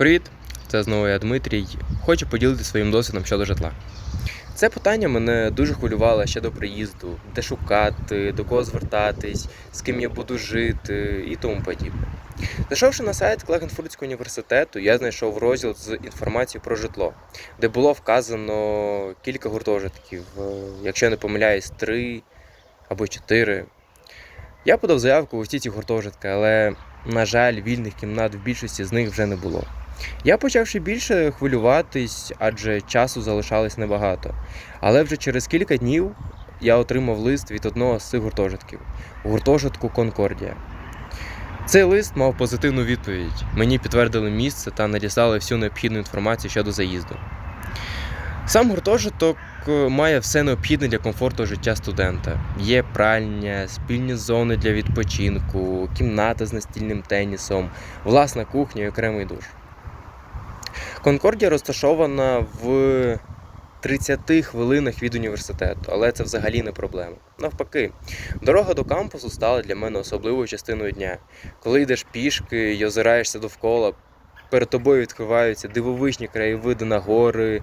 Привіт! Це знову я Дмитрій. Хочу поділитися своїм досвідом щодо житла. Це питання мене дуже хвилювало ще до приїзду, де шукати, до кого звертатись, з ким я буду жити і тому подібне. Зайшовши на сайт Клагенфуртського університету, я знайшов розділ з інформацією про житло, де було вказано кілька гуртожитків, е, якщо я не помиляюсь, три або чотири. Я подав заявку у всі ці гуртожитки, але, на жаль, вільних кімнат в більшості з них вже не було. Я почав ще більше хвилюватись, адже часу залишалось небагато. Але вже через кілька днів я отримав лист від одного з цих гуртожитків гуртожитку Конкордія. Цей лист мав позитивну відповідь. Мені підтвердили місце та надіслали всю необхідну інформацію щодо заїзду. Сам гуртожиток е, має все необхідне для комфорту життя студента. Є пральня, спільні зони для відпочинку, кімната з настільним тенісом, власна кухня і окремий душ. Конкордія розташована в 30 хвилинах від університету, але це взагалі не проблема. Навпаки, дорога до кампусу стала для мене особливою частиною дня. Коли йдеш пішки і озираєшся довкола, перед тобою відкриваються дивовижні краєвиди на гори,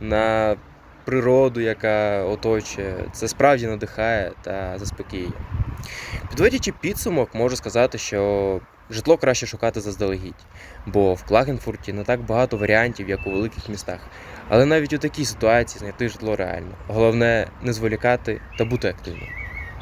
на природу, яка оточує. Це справді надихає та заспокоює. Підводячи підсумок, можу сказати, що житло краще шукати заздалегідь, бо в Клагенфурті не так багато варіантів, як у великих містах. Але навіть у такій ситуації знайти житло реально. Головне не зволікати та бути активним.